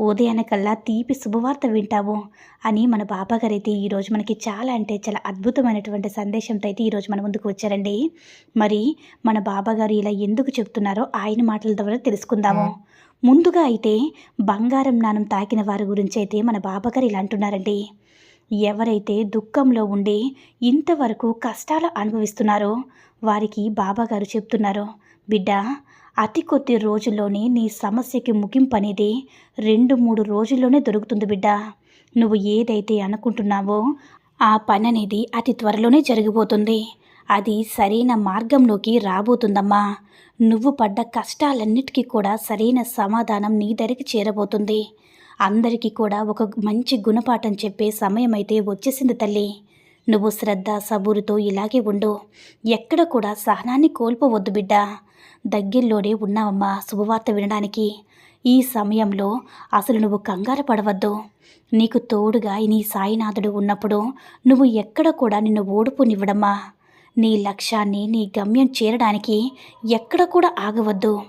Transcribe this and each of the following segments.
ఉదయానికల్లా తీపి శుభవార్త వింటావు అని మన బాబాగారు అయితే ఈరోజు మనకి చాలా అంటే చాలా అద్భుతమైనటువంటి సందేశంతో అయితే ఈరోజు మన ముందుకు వచ్చారండి. మరి మన బాబాగారు ఇలా ఎందుకు చెప్తున్నారో ఆయన మాటల ద్వారా తెలుసుకుందాము. ముందుగా అయితే బంగారం నాణం తాకిన వారి గురించి అయితే మన బాబాగారు ఇలా అంటున్నారండి. ఎవరైతే దుఃఖంలో ఉండి ఇంతవరకు కష్టాలు అనుభవిస్తున్నారో వారికి బాబాగారు చెప్తున్నారు బిడ్డ అతి కొద్ది రోజుల్లోనే నీ సమస్యకి ముగింపు అనేది రెండు మూడు రోజుల్లోనే దొరుకుతుంది బిడ్డ. నువ్వు ఏదైతే అనుకుంటున్నావో ఆ పని అనేది అతి త్వరలోనే జరిగిపోతుంది. అది సరైన మార్గంలోకి రాబోతుందమ్మా. నువ్వు పడ్డ కష్టాలన్నిటికీ కూడా సరైన సమాధానం నీ దగ్గరికి చేరబోతుంది. అందరికీ కూడా ఒక మంచి గుణపాఠం చెప్పే సమయం అయితే వచ్చేసింది తల్లి. నువ్వు శ్రద్ధ సబూరుతో ఇలాగే ఉండు. ఎక్కడ కూడా సహనాన్ని కోల్పోవద్దు బిడ్డ. దగ్గరలోనే ఉన్నావమ్మా శుభవార్త వినడానికి. ఈ సమయంలో అసలు నువ్వు కంగారు పడవద్దు. నీకు తోడుగా నీ సాయినాథుడు ఉన్నప్పుడు నువ్వు ఎక్కడ కూడా నిన్ను ఓడుపునివ్వడమ్మా. నీ లక్ష్యాన్ని నీ గమ్యం చేరడానికి ఎక్కడ కూడా ఆగవద్దు.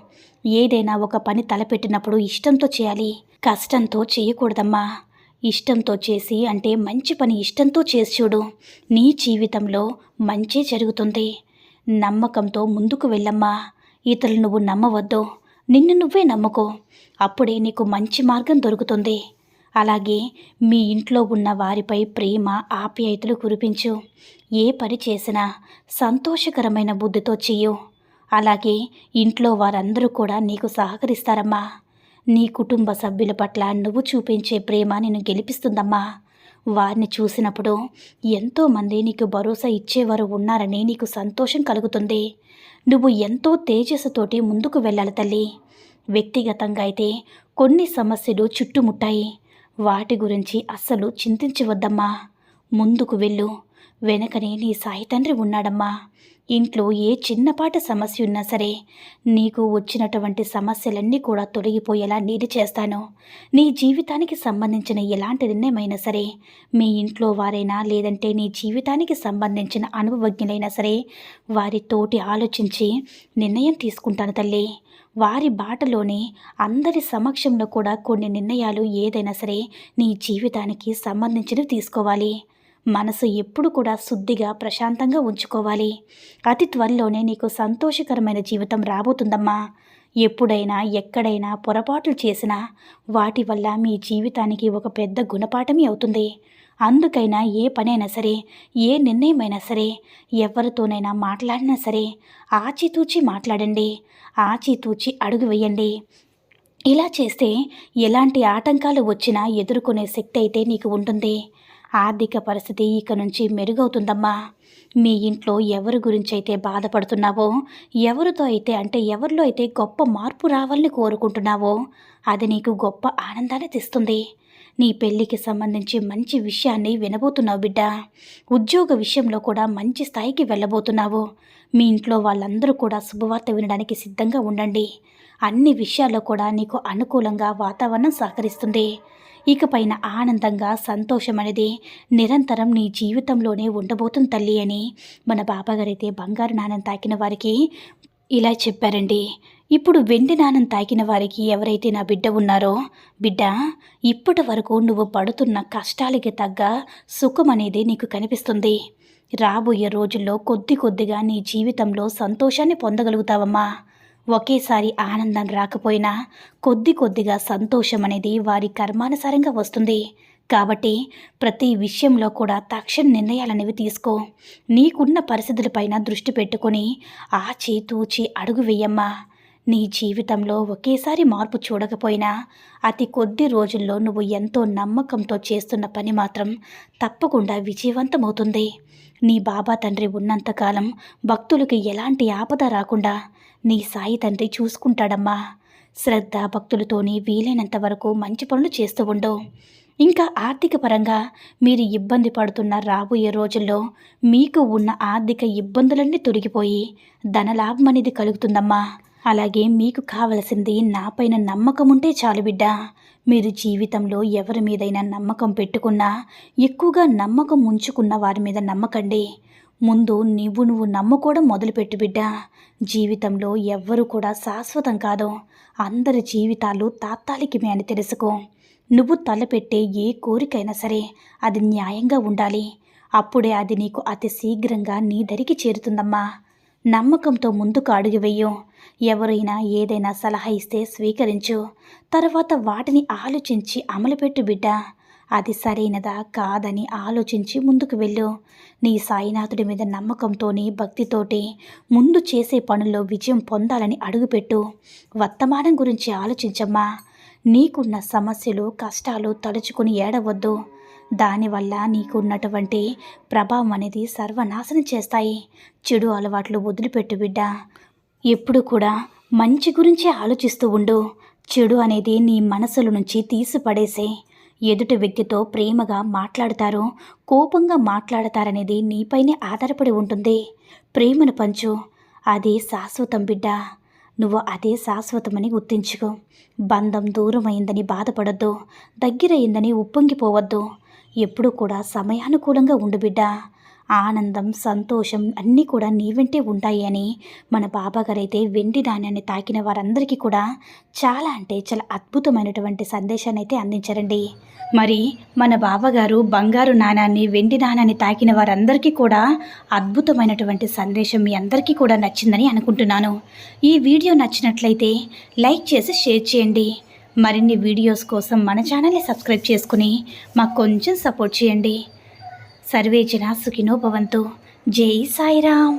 ఏదైనా ఒక పని తలపెట్టినప్పుడు ఇష్టంతో చేయాలి. కష్టంతో చేయకూడదమ్మా. ఇష్టంతో చేసి అంటే మంచి పని ఇష్టంతో చేసి చూడు. నీ జీవితంలో మంచి జరుగుతుంది. నమ్మకంతో ముందుకు వెళ్ళమ్మా. ఇతరులు నువ్వు నమ్మవద్దు. నిన్ను నువ్వే నమ్ముకో. అప్పుడే నీకు మంచి మార్గం దొరుకుతుంది. అలాగే మీ ఇంట్లో ఉన్న వారిపై ప్రేమ ఆప్యాయతలు కురిపించు. ఏ పని చేసినా సంతోషకరమైన బుద్ధితో చెయ్యు. అలాగే ఇంట్లో వారందరూ కూడా నీకు సహకరిస్తారమ్మా. నీ కుటుంబ సభ్యుల పట్ల నువ్వు చూపించే ప్రేమ నేను గెలిపిస్తుందమ్మా. వారిని చూసినప్పుడు ఎంతోమంది నీకు భరోసా ఇచ్చేవారు ఉన్నారని నీకు సంతోషం కలుగుతుంది. నువ్వు ఎంతో తేజస్సుతోటి ముందుకు వెళ్ళాలి తల్లి. వ్యక్తిగతంగా అయితే కొన్ని సమస్యలు చుట్టుముట్టాయి. వాటి గురించి అస్సలు చింతించవద్దమ్మా. ముందుకు వెళ్ళు. వెనకనే నీ సాయి తండ్రి ఉన్నాడమ్మా. ఇంట్లో ఏ చిన్నపాటి సమస్య ఉన్నా సరే నీకు వచ్చినటువంటి సమస్యలన్నీ కూడా తొలగిపోయేలా నేను చేస్తాను. నీ జీవితానికి సంబంధించిన ఎలాంటి నిర్ణయమైనా సరే మీ ఇంట్లో వారైనా లేదంటే నీ జీవితానికి సంబంధించిన అనుభవజ్ఞులైనా సరే వారితోటి ఆలోచించి నిర్ణయం తీసుకుంటాను తల్లి. వారి బాటలోనే అందరి సమక్షంలో కూడా కొన్ని నిర్ణయాలు ఏదైనా సరే నీ జీవితానికి సంబంధించినవి తీసుకోవాలి. మనసు ఎప్పుడు కూడా శుద్ధిగా ప్రశాంతంగా ఉంచుకోవాలి. అతి త్వరలోనే నీకు సంతోషకరమైన జీవితం రాబోతుందమ్మా. ఎప్పుడైనా ఎక్కడైనా పొరపాట్లు చేసినా వాటి వల్ల మీ జీవితానికి ఒక పెద్ద గుణపాఠమే అవుతుంది. అందుకైనా ఏ పనైనా సరే ఏ నిర్ణయమైనా సరే ఎవరితోనైనా మాట్లాడినా సరే ఆచితూచి మాట్లాడండి. ఆచితూచి అడుగు వేయండి. ఇలా చేస్తే ఎలాంటి ఆటంకాలు వచ్చినా ఎదుర్కొనే శక్తి అయితే నీకు ఉంటుంది. ఆర్థిక పరిస్థితి ఇక నుంచి మెరుగవుతుందమ్మా. మీ ఇంట్లో ఎవరి గురించి అయితే బాధపడుతున్నావో ఎవరితో అయితే అంటే ఎవరిలో అయితే గొప్ప మార్పు రావాలని కోరుకుంటున్నావో అది నీకు గొప్ప ఆనందాన్ని తెస్తుంది. నీ పెళ్ళికి సంబంధించి మంచి విషయాన్ని వినబోతున్నావు బిడ్డ. ఉద్యోగ విషయంలో కూడా మంచి స్థాయికి వెళ్ళబోతున్నావు. మీ ఇంట్లో వాళ్ళందరూ కూడా శుభవార్త వినడానికి సిద్ధంగా ఉండండి. అన్ని విషయాల్లో కూడా నీకు అనుకూలంగా వాతావరణం సహకరిస్తుంది. ఇకపైన ఆనందంగా సంతోషం అనేది నిరంతరం నీ జీవితంలోనే ఉండబోతుంది తల్లి అని మన బాబాగారైతే బంగారు నాణం తాకిన వారికి ఇలా చెప్పారండి. ఇప్పుడు వెండి నాణం తాకిన వారికి ఎవరైతే నా బిడ్డ ఉన్నారో బిడ్డ ఇప్పటి వరకు నువ్వు పడుతున్న కష్టాలకి తగ్గ సుఖం అనేది నీకు కనిపిస్తుంది. రాబోయే రోజుల్లో కొద్ది కొద్దిగా నీ జీవితంలో సంతోషాన్ని పొందగలుగుతావమ్మా. ఒకేసారి ఆనందం రాకపోయినా కొద్ది కొద్దిగా సంతోషం అనేది వారి కర్మానుసారంగా వస్తుంది. కాబట్టి ప్రతి విషయంలో కూడా తక్షణ నిర్ణయాలనేవి తీసుకో. నీకున్న పరిస్థితులపైన దృష్టి పెట్టుకొని ఆచి తూచి అడుగు వేయమ్మా. నీ జీవితంలో ఒకేసారి మార్పు చూడకపోయినా అతి కొద్ది రోజుల్లో నువ్వు ఎంతో నమ్మకంతో చేస్తున్న పని మాత్రం తప్పకుండా విజయవంతమవుతుంది. నీ బాబా తండ్రి ఉన్నంతకాలం భక్తులకి ఎలాంటి ఆపద రాకుండా నీ సాయి తండ్రి చూసుకుంటాడమ్మా. శ్రద్ధ భక్తులతోని వీలైనంత వరకు మంచి పనులు చేస్తూ ఉండు. ఇంకా ఆర్థిక పరంగా మీరు ఇబ్బంది పడుతున్న రాబోయే రోజుల్లో మీకు ఉన్న ఆర్థిక ఇబ్బందులన్నీ తొలగిపోయి ధనలాభం అనేది కలుగుతుందమ్మా. అలాగే మీకు కావలసింది నాపైన నమ్మకం ఉంటే చాలు బిడ్డ. మీరు జీవితంలో ఎవరి మీదైనా నమ్మకం పెట్టుకున్నా ఎక్కువగా నమ్మకం ఉంచుకున్న వారి మీద నమ్మకండి. ముందు నువ్వు నువ్వు నమ్ముకోవడం మొదలుపెట్టు బిడ్డ. జీవితంలో ఎవ్వరూ కూడా శాశ్వతం కాదు. అందరి జీవితాలు తాత్కాలికమే అని తెలుసుకో. నువ్వు తలపెట్టే ఏ కోరికైనా సరే అది న్యాయంగా ఉండాలి. అప్పుడే అది నీకు అతి శీఘ్రంగా నీ దరికి చేరుతుందమ్మా. నమ్మకంతో ముందుకు అడుగు వెయ్యు ఎవరైనా ఏదైనా సలహా ఇస్తే స్వీకరించు. తర్వాత వాటిని ఆలోచించి అమలుపెట్టు బిడ్డ. అది సరైనదా కాదని ఆలోచించి ముందుకు వెళ్ళు. నీ సాయినాథుడి మీద నమ్మకంతోని భక్తితోటి ముందు చేసే పనుల్లో విజయం పొందాలని అడుగుపెట్టు. వర్తమానం గురించి ఆలోచించమ్మా. నీకున్న సమస్యలు కష్టాలు తలుచుకుని ఏడవద్దు. దానివల్ల నీకున్నటువంటి ప్రభావం అనేది సర్వనాశనం చేస్తాయి. చెడు అలవాట్లు వదిలిపెట్టు బిడ్డ. ఎప్పుడు కూడా మంచి గురించి ఆలోచిస్తూ ఉండు. చెడు అనేది నీ మనసుల నుంచి తీసిపడేసే. ఎదుటి వ్యక్తితో ప్రేమగా మాట్లాడతారో. కోపంగా మాట్లాడతారనేది నీపైనే ఆధారపడి ఉంటుంది. ప్రేమను పంచు. అదే శాశ్వతం బిడ్డ. నువ్వు అదే శాశ్వతమని గుర్తించుకో. బంధం దూరమైందని బాధపడద్దు. దగ్గరైందని ఉప్పొంగిపోవద్దు. ఎప్పుడూ కూడా సమయానుకూలంగా ఉండు బిడ్డ. ఆనందం సంతోషం అన్నీ కూడా నీ వెంటే ఉంటాయి అని మన బాబాగారైతే వెండి నాణ్యాన్ని తాకిన వారందరికీ కూడా చాలా అంటే చాలా అద్భుతమైనటువంటి సందేశాన్ని అయితే అందించారండి. మరి మన బాబాగారు బంగారు నాణాన్ని వెండి నాణాన్ని తాకిన వారందరికీ కూడా అద్భుతమైనటువంటి సందేశం మీ అందరికీ కూడా నచ్చిందని అనుకుంటున్నాను. ఈ వీడియో నచ్చినట్లయితే లైక్ చేసి షేర్ చేయండి. మరిన్ని వీడియోస్ కోసం మన ఛానల్ని సబ్స్క్రైబ్ చేసుకుని మాకు కొంచెం సపోర్ట్ చేయండి. సర్వే జనా సుఖినో భవంతు. జై సాయిరామ్.